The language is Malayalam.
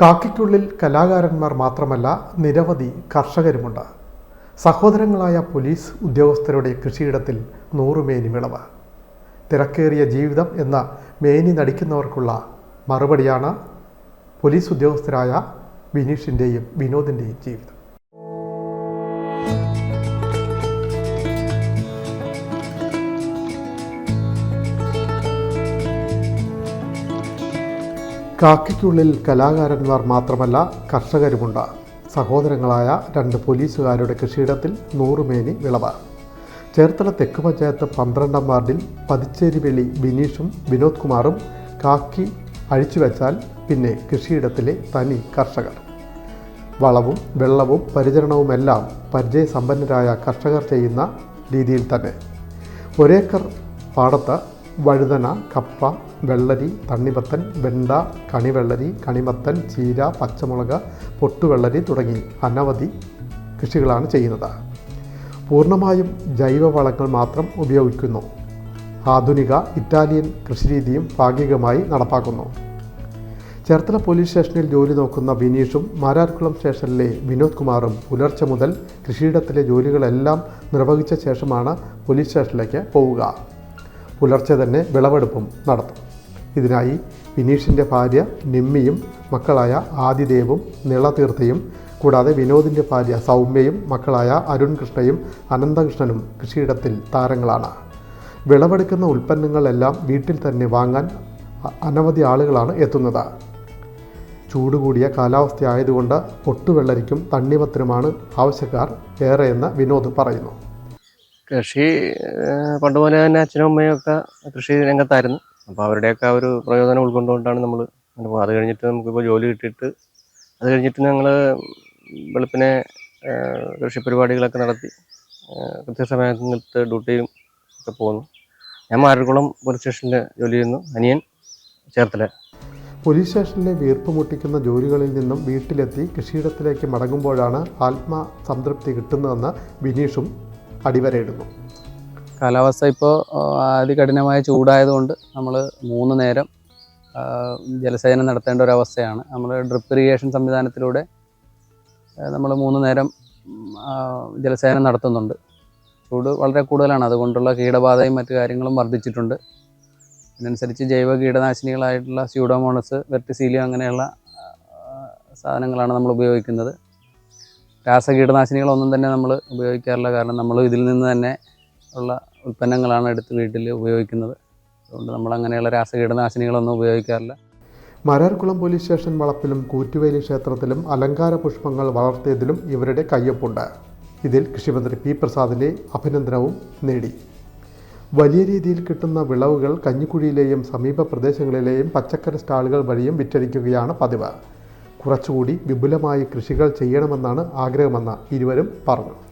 കാക്കിക്കുള്ളിൽ കലാകാരന്മാർ മാത്രമല്ല നിരവധി കർഷകരുമുണ്ട്. സഹോദരങ്ങളായ പോലീസ് ഉദ്യോഗസ്ഥരുടെ കൃഷിയിടത്തിൽ നൂറുമേനി വിളവ്. തിരക്കേറിയ ജീവിതം എന്ന മേനി നടിക്കുന്നവർക്കുള്ള മറുപടിയാണ് പോലീസ് ഉദ്യോഗസ്ഥരായ ബിനീഷിന്റെയും വിനോദിന്റെയും ജീവിതം. കാക്കിക്കുള്ളിൽ കലാകാരന്മാർ മാത്രമല്ല കർഷകരുമുണ്ട്. സഹോദരങ്ങളായ രണ്ട് പോലീസുകാരുടെ കൃഷിയിടത്തിൽ നൂറുമേനി വിളവ്. ചേർത്തല തെക്ക് പഞ്ചായത്ത് പന്ത്രണ്ടാം വാർഡിൽ പതിച്ചേരി വെളി ബിനീഷും വിനോദ് കുമാറും കാക്കി അഴിച്ചുവെച്ചാൽ പിന്നെ കൃഷിയിടത്തിലെ തനി കർഷകർ. വളവും വെള്ളവും പരിചരണവുമെല്ലാം പരിചയസമ്പന്നരായ കർഷകർ ചെയ്യുന്ന രീതിയിൽ തന്നെ. ഒരേക്കർ പാടത്ത് വഴുതന കപ്പ വെള്ളരി തണ്ണിമത്തൻ വെണ്ട കണിവെള്ളരി കണിമത്തൻ ചീര പച്ചമുളക് പൊട്ടുവെള്ളരി തുടങ്ങി അനവധി കൃഷികളാണ് ചെയ്യുന്നത്. പൂർണമായും ജൈവവളങ്ങൾ മാത്രം ഉപയോഗിക്കുന്നു. ആധുനിക ഇറ്റാലിയൻ കൃഷിരീതിയും ഭാഗികമായി നടപ്പാക്കുന്നു. ചേർത്തല പോലീസ് സ്റ്റേഷനിൽ ജോലി നോക്കുന്ന ബിനീഷും മാരാർകുളം സ്റ്റേഷനിലെ വിനോദ് കുമാറും പുലർച്ചെ മുതൽ കൃഷിയിടത്തിലെ ജോലികളെല്ലാം നിർവഹിച്ച ശേഷമാണ് പോലീസ് സ്റ്റേഷനിലേക്ക് പോവുക. പുലർച്ചെ തന്നെ വിളവെടുപ്പും നടത്തും. ഇതിനായി വിനീഷിന്റെ ഭാര്യ നിമ്മിയും മക്കളായ ആദിദേവും നിളതീർത്ഥയും കൂടാതെ വിനോദിന്റെ ഭാര്യ സൗമ്യയും മക്കളായ അരുൺ കൃഷ്ണയും അനന്തകൃഷ്ണനും കൃഷിയിടത്തിൽ താരങ്ങളാണ്. വിളവെടുക്കുന്ന ഉൽപ്പന്നങ്ങളെല്ലാം വീട്ടിൽ തന്നെ വാങ്ങാൻ അനവധി ആളുകളാണ് എത്തുന്നത്. ചൂട് കൂടിയ കാലാവസ്ഥയായതുകൊണ്ട് പൊട്ടുവെള്ളരിക്കും തണ്ണിമത്തിനുമാണ് ആവശ്യക്കാർ ഏറെയെന്ന് വിനോദ് പറയുന്നു. കൃഷി പണ്ടുപോലെ പണ്ട് പോലെ തന്നെ അച്ഛനും അമ്മയും ഒക്കെ കൃഷി രംഗത്തായിരുന്നു. അപ്പോൾ അവരുടെയൊക്കെ ആ ഒരു പ്രയോജനം ഉൾക്കൊണ്ടുകൊണ്ടാണ് നമ്മൾ അത് കഴിഞ്ഞിട്ട് നമുക്കിപ്പോൾ ജോലി കിട്ടിയിട്ട് അത് കഴിഞ്ഞിട്ട് ഞങ്ങൾ വെളുപ്പിനെ കൃഷി പരിപാടികളൊക്കെ നടത്തി കൃത്യസമയത്ത് ഡ്യൂട്ടിയും ഒക്കെ പോകുന്നു ഞാൻ മാരക്കുളം പോലീസ് സ്റ്റേഷനിൽ ജോലി ചെയ്യുന്നു. അനിയൻ ചേർത്തല. പോലീസ് സ്റ്റേഷനിലെ വീർപ്പ് മുട്ടിക്കുന്ന ജോലികളിൽ നിന്നും വീട്ടിലെത്തി കൃഷിയിടത്തിലേക്ക് മടങ്ങുമ്പോഴാണ് ആത്മസംതൃപ്തി കിട്ടുന്നതെന്ന് ബിനീഷും അടിവരയിടുന്നു. കാലാവസ്ഥ ഇപ്പോൾ അതികഠിനമായ ചൂടായതുകൊണ്ട് നമ്മൾ മൂന്ന് നേരം ജലസേചനം നടത്തേണ്ട ഒരു അവസ്ഥയാണ്. നമ്മൾ ഡ്രിപ്പ് ഇറിഗേഷൻ സംവിധാനത്തിലൂടെ നമ്മൾ മൂന്ന് നേരം ജലസേചനം നടത്തുന്നുണ്ട്. ചൂട് വളരെ കൂടുതലാണ്. അതുകൊണ്ടുള്ള കീടബാധയും മറ്റു കാര്യങ്ങളും വർദ്ധിച്ചിട്ടുണ്ട്. അതിനനുസരിച്ച് ജൈവ കീടനാശിനികളായിട്ടുള്ള സ്യൂഡോമോണസ് വെർട്ടിസീലിയം അങ്ങനെയുള്ള സാധനങ്ങളാണ് നമ്മൾ ഉപയോഗിക്കുന്നത്. രാസ രാസകീടനാശിനികളൊന്നും തന്നെ നമ്മൾ ഉപയോഗിക്കാറില്ല. കാരണം നമ്മൾ ഇതിൽ നിന്ന് തന്നെ ഉള്ള ഉൽപ്പന്നങ്ങളാണ് എടുത്ത് വീട്ടിൽ ഉപയോഗിക്കുന്നത്. അതുകൊണ്ട് നമ്മൾ അങ്ങനെയുള്ള രാസകീടനാശിനികളൊന്നും ഉപയോഗിക്കാറില്ല. മരാർകുളം പോലീസ് സ്റ്റേഷൻ വളപ്പിലും കൂറ്റുവേലി ക്ഷേത്രത്തിലും അലങ്കാര പുഷ്പങ്ങൾ വളർത്തിയതിലും ഇവരുടെ കയ്യൊപ്പുണ്ട്. ഇതിൽ കൃഷിമന്ത്രി പി പ്രസാദിന്റെ അഭിനന്ദനവും നേടി. വലിയ രീതിയിൽ കിട്ടുന്ന വിളവുകൾ കഞ്ഞിക്കുഴിയിലെയും സമീപ പ്രദേശങ്ങളിലെയും പച്ചക്കറി സ്റ്റാളുകൾ വഴിയും വിറ്റഴിക്കുകയാണ് പതിവ്. കുറച്ചുകൂടി വിപുലമായി കൃഷികൾ ചെയ്യണമെന്നാണ് ആഗ്രഹമെന്ന് ഇരുവരും പറഞ്ഞു.